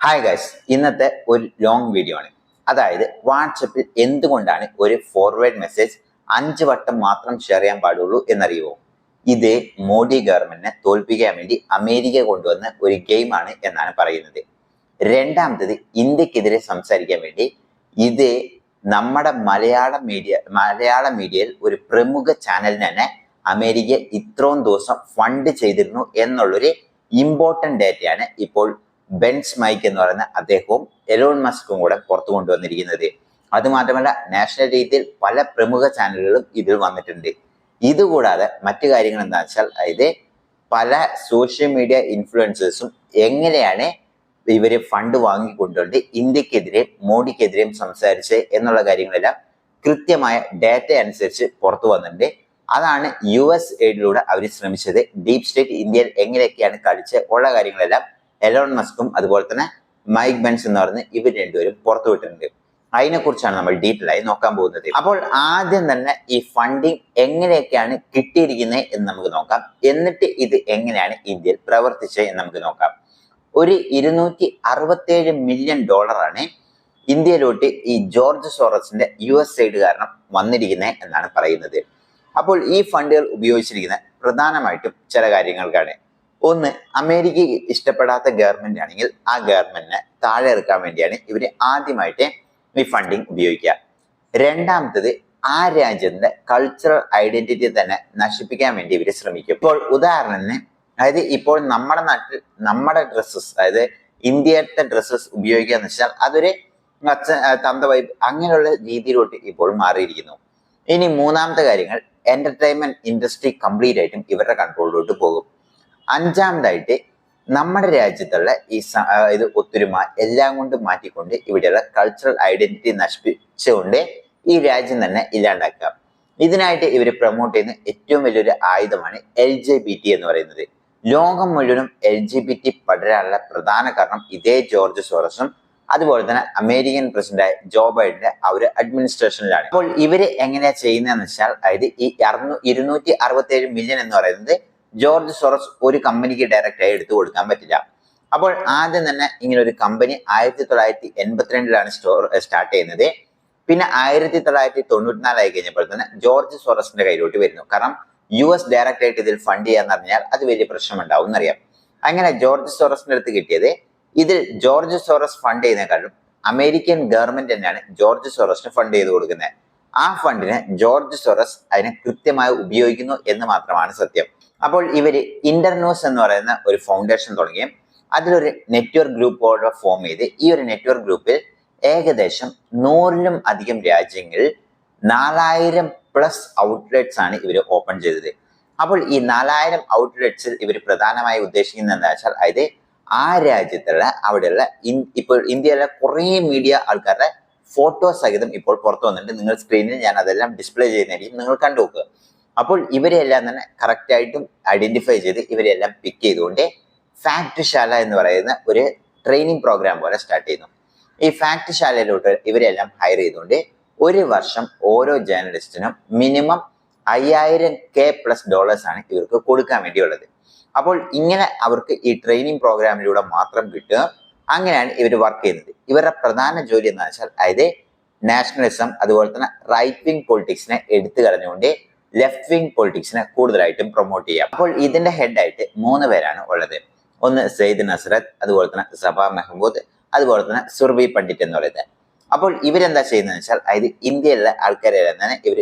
Hi guys ഇന്നത്തെ ഒരു long video ആണ്. അതായത് വാട്സപ്പിൽ എന്തുകൊണ്ടാണ് ഒരു ഫോർവേഡ് മെസ്സേജ് അഞ്ച് വട്ടം മാത്രം ഷെയർ ചെയ്യാൻ പാടുള്ളൂ എന്നറിയുമോ ഇത് മോഡി ഗവൺമെന്റിനെ തോൽപ്പിക്കാൻ വേണ്ടി അമേരിക്ക കൊണ്ടുവന്ന ഒരു ഗെയിമാണ് എന്നാണ് പറയുന്നത്. രണ്ടാമത്തത് ഇന്ത്യക്കെതിരെ സംസാരിക്കാൻ വേണ്ടി ഇത് നമ്മുടെ മലയാള മീഡിയ മലയാള മീഡിയയിൽ ഒരു പ്രമുഖ ചാനലിന് തന്നെ അമേരിക്ക ഇത്രയും ദിവസം ഫണ്ട് ചെയ്തിരുന്നു എന്നുള്ളൊരു ഇമ്പോർട്ടന്റ് ഡേറ്റയാണ് ഇപ്പോൾ ബെൻസ് മൈക്ക് എന്ന് പറയുന്ന അദ്ദേഹവും എലോൺ മസ്കും കൂടെ പുറത്തു കൊണ്ടുവന്നിരിക്കുന്നത്. അതുമാത്രമല്ല നാഷണൽ രീതിയിൽ പല പ്രമുഖ ചാനലുകളും ഇതിൽ വന്നിട്ടുണ്ട്. ഇതുകൂടാതെ മറ്റു കാര്യങ്ങൾ എന്താ വെച്ചാൽ അതായത് പല സോഷ്യൽ മീഡിയ ഇൻഫ്ലുവൻസേഴ്സും എങ്ങനെയാണ് ഇവർ ഫണ്ട് വാങ്ങിക്കൊണ്ടുകൊണ്ട് ഇന്ത്യക്കെതിരെയും മോഡിക്കെതിരെയും സംസാരിച്ച് എന്നുള്ള കാര്യങ്ങളെല്ലാം കൃത്യമായ ഡാറ്റ അനുസരിച്ച് പുറത്തു വന്നിട്ടുണ്ട്. അതാണ് യു എസ് എയ്ഡിലൂടെ അവർ ശ്രമിച്ചത്. ഡീപ് സ്റ്റേറ്റ് ഇന്ത്യയിൽ എങ്ങനെയൊക്കെയാണ് കളിച്ച് ഉള്ള കാര്യങ്ങളെല്ലാം എലോൺ മസ്കും അതുപോലെ തന്നെ മൈക്ക് ബെൻസ് എന്ന് പറഞ്ഞ് ഇവർ രണ്ടുപേരും പുറത്തുവിട്ടിട്ടുണ്ട് അതിനെക്കുറിച്ചാണ് നമ്മൾ ഡീറ്റെയിൽ ആയി നോക്കാൻ പോകുന്നത്. അപ്പോൾ ആദ്യം തന്നെ ഈ ഫണ്ടിങ് എങ്ങനെയൊക്കെയാണ് കിട്ടിയിരിക്കുന്നത് എന്ന് നമുക്ക് നോക്കാം. എന്നിട്ട് ഇത് എങ്ങനെയാണ് ഇന്ത്യയിൽ പ്രവർത്തിച്ചത് എന്ന് നമുക്ക് നോക്കാം. ഒരു ഇരുന്നൂറ്റി അറുപത്തേഴ് മില്യൺ ഡോളറാണ് ഇന്ത്യയിലോട്ട് ഈ ജോർജ് സോറസിന്റെ യു എസ് സൈഡ് കാരണം വന്നിരിക്കുന്നത് എന്നാണ് പറയുന്നത്. അപ്പോൾ ഈ ഫണ്ടുകൾ ഉപയോഗിച്ചിരിക്കുന്ന പ്രധാനമായിട്ടും ചില കാര്യങ്ങൾക്കാണ്. ഒന്ന് അമേരിക്കയ്ക്ക് ഇഷ്ടപ്പെടാത്ത ഗവൺമെന്റ് ആണെങ്കിൽ ആ ഗവൺമെന്റിനെ താഴെ ഇറക്കാൻ വേണ്ടിയാണ് ഇവർ ആദ്യമായിട്ട് ഈ ഫണ്ടിങ് ഉപയോഗിക്കുക. രണ്ടാമത്തത് ആ രാജ്യത്തിന്റെ കൾച്ചറൽ ഐഡന്റിറ്റി തന്നെ നശിപ്പിക്കാൻ വേണ്ടി ഇവർ ശ്രമിക്കും. ഇപ്പോൾ ഉദാഹരണത്തിന് അതായത് ഇപ്പോൾ നമ്മുടെ നാട്ടിൽ നമ്മുടെ ഡ്രസ്സസ് അതായത് ഇന്ത്യത്തെ ഡ്രസ്സസ് ഉപയോഗിക്കുക എന്ന് വെച്ചാൽ അതൊരു തന്ത വൈബ് അങ്ങനെയുള്ള രീതിയിലോട്ട് ഇപ്പോൾ മാറിയിരിക്കുന്നു. ഇനി മൂന്നാമത്തെ കാര്യങ്ങൾ എന്റർടൈൻമെന്റ് ഇൻഡസ്ട്രി കംപ്ലീറ്റ് ആയിട്ടും ഇവരുടെ കൺട്രോളിലോട്ട് പോകും. അഞ്ചാമതായിട്ട് നമ്മുടെ രാജ്യത്തുള്ള ഈ ഇത് ഒത്തൊരുമ എല്ലാം കൊണ്ട് മാറ്റിക്കൊണ്ട് ഇവിടെയുള്ള കൾച്ചറൽ ഐഡന്റിറ്റി നശിപ്പിച്ചുകൊണ്ട് ഈ രാജ്യം തന്നെ ഇല്ലാണ്ടാക്കുക. ഇതിനായിട്ട് ഇവർ പ്രൊമോട്ട് ചെയ്യുന്ന ഏറ്റവും വലിയൊരു ആയുധമാണ് എൽ ജെ ബി ടി എന്ന് പറയുന്നത്. ലോകം മുഴുവനും എൽ ജി ബി ടി പടരാനുള്ള പ്രധാന കാരണം ഇതേ ജോർജ് സോറസും അതുപോലെ തന്നെ അമേരിക്കൻ പ്രസിഡന്റായ ജോ ബൈഡന്റെ ആ ഒരു അഡ്മിനിസ്ട്രേഷനിലാണ് അപ്പോൾ ഇവർ എങ്ങനെയാ ചെയ്യുന്നതെന്ന് വെച്ചാൽ അതായത് ഈ ഇരുന്നൂറ്റി അറുപത്തി ഏഴ് മില്യൺ എന്ന് പറയുന്നത് ജോർജ് സോറസ് ഒരു കമ്പനിക്ക് ഡയറക്റ്റായി എടുത്തു കൊടുക്കാൻ പറ്റില്ല. അപ്പോൾ ആദ്യം തന്നെ ഇങ്ങനെ ഒരു കമ്പനി ആയിരത്തി തൊള്ളായിരത്തി എൺപത്തിരണ്ടിലാണ് സ്റ്റോർ സ്റ്റാർട്ട് ചെയ്യുന്നത്. പിന്നെ ആയിരത്തി തൊള്ളായിരത്തി തൊണ്ണൂറ്റിനാലായി കഴിഞ്ഞപ്പോൾ തന്നെ ജോർജ് സോറസിന്റെ കയ്യിലോട്ട് വരുന്നു. കാരണം യു എസ് ഡയറക്റ്റ് ആയിട്ട് ഇതിൽ ഫണ്ട് ചെയ്യാന്ന് പറഞ്ഞാൽ അത് വലിയ പ്രശ്നം ഉണ്ടാവും എന്നറിയാം. അങ്ങനെ ജോർജ് സോറസിന്റെ അടുത്ത് കിട്ടിയത് ഇതിൽ ജോർജ് സോറസ് ഫണ്ട് ചെയ്യുന്നതിനേക്കാളും അമേരിക്കൻ ഗവൺമെന്റ് തന്നെയാണ് ജോർജ് സോറസിന് ഫണ്ട് ചെയ്ത് കൊടുക്കുന്നത്. ആ ഫണ്ടിനെ ജോർജ് സൊറസ് അതിനെ കൃത്യമായി ഉപയോഗിക്കുന്നു എന്ന് മാത്രമാണ് സത്യം. അപ്പോൾ ഇവർ ഇന്റർനോസ് എന്ന് പറയുന്ന ഒരു ഫൗണ്ടേഷൻ തുടങ്ങി. അതിലൊരു നെറ്റ്വർക്ക് ഗ്രൂപ്പ് ഓർഡർ ഫോം ചെയ്ത് ഈ ഒരു നെറ്റ്വർക്ക് ഗ്രൂപ്പിൽ ഏകദേശം നൂറിലും അധികം രാജ്യങ്ങളിൽ നാലായിരം പ്ലസ് ഔട്ട്ലെറ്റ്സ് ആണ് ഇവർ ഓപ്പൺ ചെയ്തത്. അപ്പോൾ ഈ നാലായിരം ഔട്ട്ലെറ്റ്സിൽ ഇവർ പ്രധാനമായി ഉദ്ദേശിക്കുന്നത് എന്താ വെച്ചാൽ അതായത് ആ രാജ്യത്തുള്ള അവിടെയുള്ള ഇപ്പോൾ ഇന്ത്യയിലെ കുറേ മീഡിയ ആൾക്കാരുടെ ഫോട്ടോ സഹിതം ഇപ്പോൾ പുറത്തു വന്നിട്ടുണ്ട്. നിങ്ങൾ സ്ക്രീനിൽ ഞാൻ അതെല്ലാം ഡിസ്പ്ലേ ചെയ്യുന്നതായിരിക്കും നിങ്ങൾ കണ്ടു നോക്കുക. അപ്പോൾ ഇവരെല്ലാം തന്നെ കറക്റ്റായിട്ടും ഐഡന്റിഫൈ ചെയ്ത് ഇവരെല്ലാം പിക്ക് ചെയ്തുകൊണ്ട് ഫാക്ട് ശാല എന്ന് പറയുന്ന ഒരു ട്രെയിനിങ് പ്രോഗ്രാം പോലെ സ്റ്റാർട്ട് ചെയ്യുന്നു. ഈ ഫാക്ട് ശാലയിലോട്ട് ഇവരെല്ലാം ഹയർ ചെയ്തുകൊണ്ട് ഒരു വർഷം ഓരോ ജേർണലിസ്റ്റിനും മിനിമം അയ്യായിരം കെ പ്ലസ് ഡോളേഴ്സ് ആണ് ഇവർക്ക് കൊടുക്കാൻ വേണ്ടിയുള്ളത്. അപ്പോൾ ഇങ്ങനെ അവർക്ക് ഈ ട്രെയിനിങ് പ്രോഗ്രാമിലൂടെ മാത്രം കിട്ടുക. അങ്ങനെയാണ് ഇവർ വർക്ക് ചെയ്യുന്നത്. ഇവരുടെ പ്രധാന ജോലി എന്താ വെച്ചാൽ അതായത് നാഷണലിസം അതുപോലെ തന്നെ റൈറ്റ് വിങ് പൊളിറ്റിക്സിനെ എടുത്തു കളഞ്ഞുകൊണ്ട് ലെഫ്റ്റ് വിങ് പൊളിറ്റിക്സിനെ കൂടുതലായിട്ടും പ്രൊമോട്ട് ചെയ്യാം. അപ്പോൾ ഇതിന്റെ ഹെഡായിട്ട് മൂന്ന് പേരാണ് ഉള്ളത്. ഒന്ന് സെയ്ദ് നസ്രത്ത് അതുപോലെ തന്നെ സഭ മെഹ്മൂദ് അതുപോലെ തന്നെ സുർബി പണ്ഡിറ്റ് എന്ന് പറയുന്നത്. അപ്പോൾ ഇവരെന്താ ചെയ്യുന്നതെന്ന് വെച്ചാൽ അതായത് ഇന്ത്യയിലുള്ള ആൾക്കാരെല്ലാം തന്നെ ഇവർ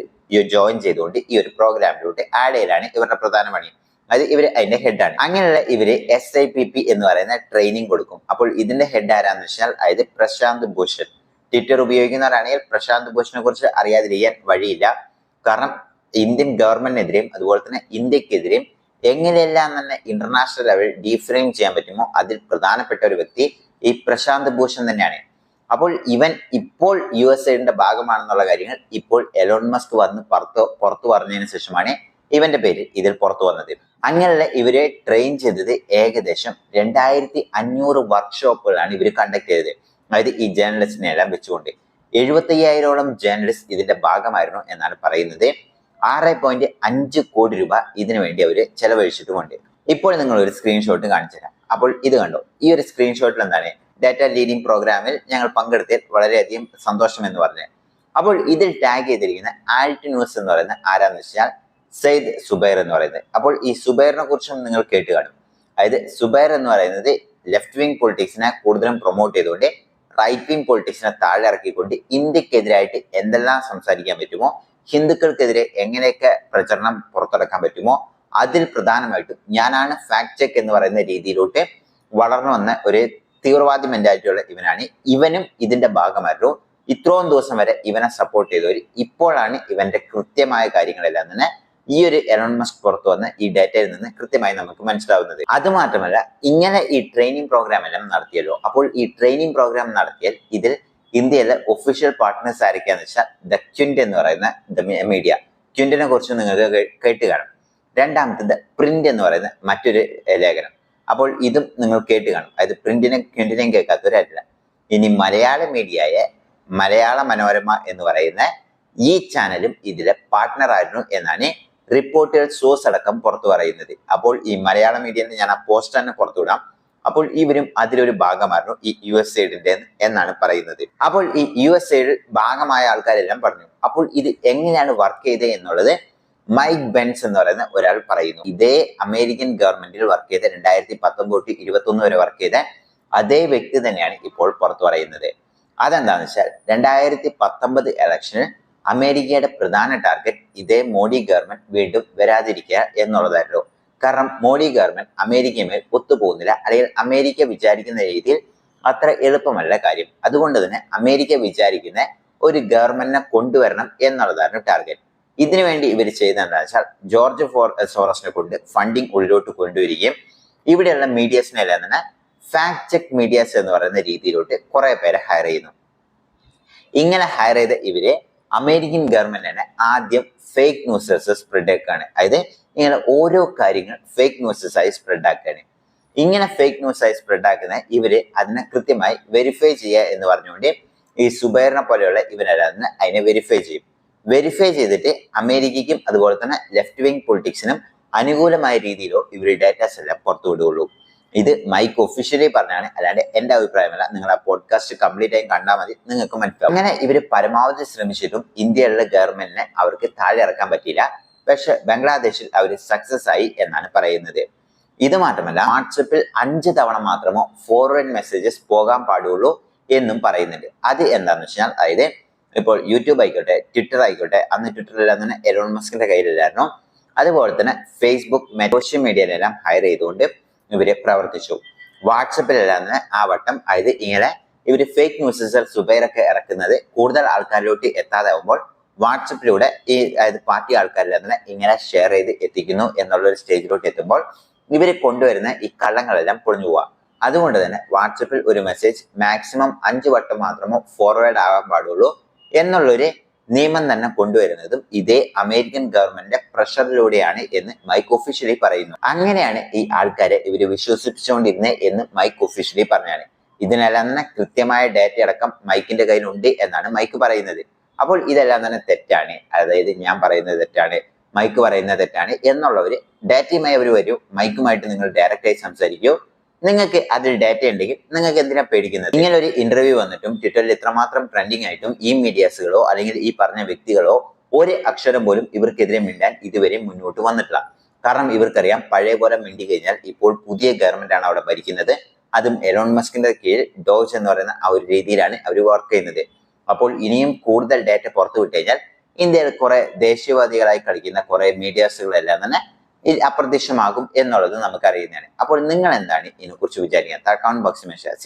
ജോയിൻ ചെയ്തുകൊണ്ട് ഈ ഒരു പ്രോഗ്രാമിലൂടെ ആഡ് ചെയ്യലാണ് ഇവരുടെ പ്രധാന പണി. അത് ഇവർ അതിന്റെ ഹെഡാണ് അങ്ങനെയുള്ള ഇവർ എസ് ഐ പി പി എന്ന് പറയുന്ന ട്രെയിനിങ് കൊടുക്കും. അപ്പോൾ ഇതിന്റെ ഹെഡ് ആരാന്ന് വെച്ചാൽ അതായത് പ്രശാന്ത് ഭൂഷൺ. ട്വിറ്റർ ഉപയോഗിക്കുന്നവരാണെങ്കിൽ പ്രശാന്ത് ഭൂഷണെ കുറിച്ച് അറിയാതിരിക്കാൻ വഴിയില്ല. കാരണം ഇന്ത്യൻ ഗവൺമെന്റിനെതിരെയും അതുപോലെ തന്നെ ഇന്ത്യക്കെതിരെയും എങ്ങനെയെല്ലാം തന്നെ ഇന്റർനാഷണൽ ലെവൽ ഡീഫ്രെയിം ചെയ്യാൻ പറ്റുമോ അതിൽ പ്രധാനപ്പെട്ട ഒരു വ്യക്തി ഈ പ്രശാന്ത് ഭൂഷൺ തന്നെയാണ്. അപ്പോൾ ഇവൻ ഇപ്പോൾ യു എസ് എയുടെ ഭാഗമാണെന്നുള്ള കാര്യങ്ങൾ ഇപ്പോൾ എലോൺ മസ്ക് വന്ന് പുറത്ത് പുറത്തു പറഞ്ഞതിന് ശേഷമാണ് ഇവന്റെ പേര് ഇതിൽ പുറത്തു വന്നത്. അങ്ങനെയുള്ള ഇവരെ ട്രെയിൻ ചെയ്തത് ഏകദേശം രണ്ടായിരത്തി അഞ്ഞൂറ് വർക്ക്ഷോപ്പുകളാണ് ഇവർ കണ്ടക്ട് ചെയ്തത്. അതായത് ഈ ജേർണലിസ്റ്റിനെ എല്ലാം വെച്ചുകൊണ്ട്. എഴുപത്തി അയ്യായിരോളം ജേർണലിസ്റ്റ് ഇതിന്റെ ഭാഗമായിരുന്നു എന്നാണ് പറയുന്നത്. ആറ് പോയിന്റ് അഞ്ച് കോടി രൂപ ഇതിനു വേണ്ടി അവർ ചെലവഴിച്ചിട്ടുമുണ്ട്. ഇപ്പോൾ നിങ്ങൾ ഒരു സ്ക്രീൻഷോട്ട് കാണിച്ചു തരാം. അപ്പോൾ ഇത് കണ്ടോ? ഈ ഒരു സ്ക്രീൻഷോട്ടിൽ എന്താണ്? ഡാറ്റ ലീഡിംഗ് പ്രോഗ്രാമിൽ ഞങ്ങൾ പങ്കെടുത്തതിൽ വളരെയധികം സന്തോഷം എന്ന് പറഞ്ഞു. അപ്പോൾ ഇതിൽ ടാഗ് ചെയ്തിരിക്കുന്ന ആൽറ്റ് ന്യൂസ് എന്ന് പറയുന്ന ആരാന്ന് വെച്ചാൽ സെയ്ദ് സുബൈർ എന്ന് പറയുന്നത്. അപ്പോൾ ഈ സുബൈറിനെ കുറിച്ചും നിങ്ങൾ കേട്ട് കാണും. അതായത് സുബൈർ എന്ന് പറയുന്നത് ലെഫ്റ്റ് വിങ് പൊളിറ്റിക്സിനെ കൂടുതലും പ്രൊമോട്ട് ചെയ്തുകൊണ്ട് റൈറ്റ് വിങ് പൊളിറ്റിക്സിനെ താഴെ ഇറക്കിക്കൊണ്ട് ഇന്ത്യക്കെതിരായിട്ട് എന്തെല്ലാം സംസാരിക്കാൻ പറ്റുമോ ഹിന്ദുക്കൾക്കെതിരെ എങ്ങനെയൊക്കെ പ്രചരണം പുറത്തിറക്കാൻ പറ്റുമോ അതിൽ പ്രധാനമായിട്ടും ഞാനാണ് ഫാക്ട് ചെക്ക് എന്ന് പറയുന്ന രീതിയിലോട്ട് വളർന്നു വന്ന ഒരു തീവ്രവാദി മെന്റാലിറ്റിയുള്ള ഇവനാണ്. ഇവനും ഇതിന്റെ ഭാഗമായിരുന്നു. ഇത്രയും ദിവസം വരെ ഇവനെ സപ്പോർട്ട് ചെയ്തവർ ഇപ്പോഴാണ് ഇവന്റെ കൃത്യമായ കാര്യങ്ങളെല്ലാം തന്നെ ഈ ഒരു എലോൺ പുറത്തു വന്ന ഈ ഡേറ്റയിൽ നിന്ന് കൃത്യമായി നമുക്ക് മനസ്സിലാവുന്നത്. അത് മാത്രമല്ല ഇങ്ങനെ ഈ ട്രെയിനിങ് പ്രോഗ്രാം എല്ലാം നടത്തിയല്ലോ. അപ്പോൾ ഈ ട്രെയിനിങ് പ്രോഗ്രാം നടത്തിയാൽ ഇതിൽ ഇന്ത്യയിലെ ഒഫീഷ്യൽ പാർട്ട്നേഴ്സ് ആരൊക്കെയാന്ന് വെച്ചാൽ ദ ക്യുൻഡ് എന്ന് പറയുന്ന ദ മീഡിയ ക്യുൻഡിനെ കുറിച്ച് നിങ്ങൾക്ക് കേട്ട് കാണും. രണ്ടാമത്തത് പ്രിന്റ് എന്ന് പറയുന്ന മറ്റൊരു ലേഖനം. അപ്പോൾ ഇതും നിങ്ങൾ കേട്ട് കാണും. അതായത് പ്രിന്റിനെ ക്യുൻഡിനെയും കേൾക്കാത്തവരല്ല ഇനി മലയാള മീഡിയയായ മലയാള മനോരമ എന്ന് പറയുന്ന ഈ ചാനലും ഇതിലെ പാർട്ട്ണർ ആയിരുന്നു എന്നാണ് റിപ്പോർട്ടുകൾ സോഴ്സ് അടക്കം പുറത്തു പറയുന്നത്. അപ്പോൾ ഈ മലയാള മീഡിയയിൽ ഞാൻ ആ പോസ്റ്റ് തന്നെ പുറത്തുവിടാം അപ്പോൾ ഇവരും അതിലൊരു ഭാഗമായിരുന്നു ഈ യു എസ് എയ്ഡിന്റെ എന്നാണ് പറയുന്നത്. അപ്പോൾ ഈ യു എസ് എയ്ഡ് ഭാഗമായ ആൾക്കാരെല്ലാം പറഞ്ഞു. അപ്പോൾ ഇത് എങ്ങനെയാണ് വർക്ക് ചെയ്തത് എന്നുള്ളത് മൈക്ക് ബെൻസ് എന്ന് പറയുന്ന ഒരാൾ പറയുന്നു. ഇതേ അമേരിക്കൻ ഗവൺമെന്റിൽ വർക്ക് ചെയ്ത രണ്ടായിരത്തി പത്തൊമ്പത് ടു ഇരുപത്തി ഒന്ന് വരെ വർക്ക് ചെയ്ത അതേ വ്യക്തി തന്നെയാണ് ഇപ്പോൾ പുറത്തു പറയുന്നത്. അതെന്താണെന്ന് വെച്ചാൽ രണ്ടായിരത്തി പത്തൊമ്പത് ഇലക്ഷനിൽ അമേരിക്കയുടെ പ്രധാന ടാർഗറ്റ് ഇതേ മോഡി ഗവൺമെന്റ് വീണ്ടും വരാതിരിക്കുക എന്നുള്ളതായിരുന്നു. കാരണം മോഡി ഗവൺമെന്റ് അമേരിക്കയുമായി ഒത്തുപോകുന്നില്ല അല്ലെങ്കിൽ അമേരിക്ക വിചാരിക്കുന്ന രീതിയിൽ അത്ര എളുപ്പമല്ല കാര്യം. അതുകൊണ്ട് തന്നെ അമേരിക്ക വിചാരിക്കുന്ന ഒരു ഗവൺമെന്റിനെ കൊണ്ടുവരണം എന്നുള്ളതായിരുന്നു ടാർഗറ്റ് ഇതിനുവേണ്ടി ഇവർ ചെയ്തത് വെച്ചാൽ ജോർജ് ഫോർ സോറസിനെ കൊണ്ട് ഫണ്ടിങ് ഉള്ളിലോട്ട് കൊണ്ടുവരികയും ഇവിടെയുള്ള മീഡിയസിനെ എല്ലാം തന്നെ ഫാക്ട് ചെക്ക് മീഡിയാസ് എന്ന് പറയുന്ന രീതിയിലോട്ട് കുറെ പേരെ ഹയർ ചെയ്യുന്നു. ഇങ്ങനെ ഹയർ ചെയ്ത ഇവരെ അമേരിക്കൻ ഗവൺമെന്റ് തന്നെ ആദ്യം ഫേക്ക് ന്യൂസസ് സ്പ്രെഡ് ആക്കുകയാണ്. അതായത് ഇങ്ങനെ ഓരോ കാര്യങ്ങൾ ഫേക്ക് ന്യൂസസ് ആയി സ്പ്രെഡ് ആക്കുകയാണ്. ഇങ്ങനെ ഫേക്ക് ന്യൂസ് ആയി സ്പ്രെഡ് ആക്കുന്ന ഇവർ അതിനെ കൃത്യമായി വെരിഫൈ ചെയ്യുക എന്ന് പറഞ്ഞുകൊണ്ട് ഈ സുബൈറിനെ പോലെയുള്ള ഇവരെല്ലാം അതിനെ വെരിഫൈ ചെയ്യും. വെരിഫൈ ചെയ്തിട്ട് അമേരിക്കയ്ക്കും അതുപോലെ തന്നെ ലെഫ്റ്റ് വിങ് പൊളിറ്റിക്സിനും അനുകൂലമായ രീതിയിലോ ഇവർ ഡാറ്റാസ് എല്ലാം പുറത്തു വിടുകയുള്ളൂ. ഇത് മൈക്ക് ഒഫീഷ്യലി പറഞ്ഞാണ്. അല്ലാണ്ട് എന്റെ അഭിപ്രായമല്ല. നിങ്ങൾ ആ പോഡ്കാസ്റ്റ് കംപ്ലീറ്റ് ആയി കണ്ടാൽ മതി. നിങ്ങൾക്ക് മനസ്സിലാവും. അങ്ങനെ ഇവർ പരമാവധി ശ്രമിച്ചിട്ടും ഇന്ത്യയിലുള്ള ഗവൺമെന്റിനെ അവർക്ക് താഴെ ഇറക്കാൻ പറ്റിയില്ല. പക്ഷെ ബംഗ്ലാദേശിൽ അവർ സക്സസ് ആയി എന്നാണ് പറയുന്നത്. ഇത് മാത്രമല്ല വാട്സപ്പിൽ അഞ്ച് തവണ മാത്രമോ ഫോർവേഡ് മെസ്സേജസ് പോകാൻ പാടുള്ളൂ എന്നും പറയുന്നുണ്ട്. അത് എന്താണെന്ന് വെച്ചാൽ അതായത് ഇപ്പോൾ യൂട്യൂബ് ആയിക്കോട്ടെ ട്വിറ്റർ ആയിക്കോട്ടെ അന്ന് ട്വിറ്ററിലെല്ലാം തന്നെ എലോൺ മസ്കിന്റെ കയ്യിലില്ലായിരുന്നു. അതുപോലെ തന്നെ ഫേസ്ബുക്ക് സോഷ്യൽ മീഡിയയിലെല്ലാം ഹയർ ചെയ്തുകൊണ്ട് ഇവർ പ്രവർത്തിച്ചു. വാട്സപ്പിൽ അല്ലാന്ന് ആ വട്ടം അതായത് ഇങ്ങനെ ഇവർ ഫേക്ക് ന്യൂസസ് സുബൈറൊക്കെ ഇറക്കുന്നത് കൂടുതൽ ആൾക്കാരിലോട്ട് എത്താതെ ആകുമ്പോൾ വാട്സപ്പിലൂടെ ഈ അതായത് പാർട്ടി ആൾക്കാരിൽ തന്നെ ഇങ്ങനെ ഷെയർ ചെയ്ത് എത്തിക്കുന്നു എന്നുള്ള ഒരു സ്റ്റേജിലോട്ട് എത്തുമ്പോൾ ഇവർ കൊണ്ടുവരുന്ന ഈ കള്ളങ്ങളെല്ലാം പൊളിഞ്ഞു പോവാം. അതുകൊണ്ട് തന്നെ വാട്സപ്പിൽ ഒരു മെസ്സേജ് മാക്സിമം അഞ്ച് വട്ടം മാത്രമോ ഫോർവേഡ് ആവാൻ പാടുള്ളൂ എന്നുള്ളൊരു നിയമം തന്നെ കൊണ്ടുവരുന്നതും ഇതേ അമേരിക്കൻ ഗവൺമെന്റിന്റെ പ്രഷറിലൂടെയാണ് എന്ന് മൈക്ക് ഒഫീഷ്യലി പറയുന്നു. അങ്ങനെയാണ് ഈ ആൾക്കാരെ ഇവർ വിശ്വസിപ്പിച്ചുകൊണ്ടിരുന്നത് എന്ന് മൈക്ക് ഒഫീഷ്യലി പറഞ്ഞാണ്. ഇതിനെല്ലാം തന്നെ കൃത്യമായ ഡാറ്റ അടക്കം മൈക്കിന്റെ കയ്യിലുണ്ട് എന്നാണ് മൈക്ക് പറയുന്നത്. അപ്പോൾ ഇതെല്ലാം തന്നെ തെറ്റാണ്. അതായത് ഞാൻ പറയുന്നത് തെറ്റാണ് മൈക്ക് പറയുന്നത് തെറ്റാണ് എന്നുള്ളവര് ഡാറ്റയുമായി അവർ വരൂ. മൈക്കുമായിട്ട് നിങ്ങൾ ഡയറക്റ്റായി സംസാരിക്കൂ. നിങ്ങൾക്ക് അതിൽ ഡാറ്റ ഉണ്ടെങ്കിൽ നിങ്ങൾക്ക് എന്തിനാ പേടിക്കുന്നത്? ഇങ്ങനെ ഒരു ഇന്റർവ്യൂ വന്നിട്ടും ട്വിറ്ററിൽ ഇത്രമാത്രം ട്രെൻഡിങ് ആയിട്ടും ഈ മീഡിയാസുകളോ അല്ലെങ്കിൽ ഈ പറഞ്ഞ വ്യക്തികളോ ഒരു അക്ഷരം പോലും ഇവർക്കെതിരെ മിണ്ടാൻ ഇതുവരെ മുന്നോട്ട് വന്നിട്ടില്ല. കാരണം ഇവർക്കറിയാം പഴയ പോലെ മിണ്ടി കഴിഞ്ഞാൽ ഇപ്പോൾ പുതിയ ഗവൺമെന്റ് ആണ് അവിടെ ഭരിക്കുന്നത്. അതും എലോൺ മസ്കിന്റെ കീഴിൽ ഡോജ് എന്ന് പറയുന്ന ആ ഒരു രീതിയിലാണ് അവർ വർക്ക് ചെയ്യുന്നത്. അപ്പോൾ ഇനിയും കൂടുതൽ ഡാറ്റ പുറത്തു വിട്ടു കഴിഞ്ഞാൽ ഇന്ത്യയിൽ കുറെ ദേശീയവാദികളായി കളിക്കുന്ന കുറെ മീഡിയാസുകളെല്ലാം തന്നെ അപ്രത്യക്ഷമാകും എന്നുള്ളത് നമുക്കറിയുന്നതാണ്. അപ്പോൾ നിങ്ങൾ എന്താണ് ഇതിനെക്കുറിച്ച് വിചാരിക്കുക കമന്റ് ബോക്സിൽ മെസ്സേജ്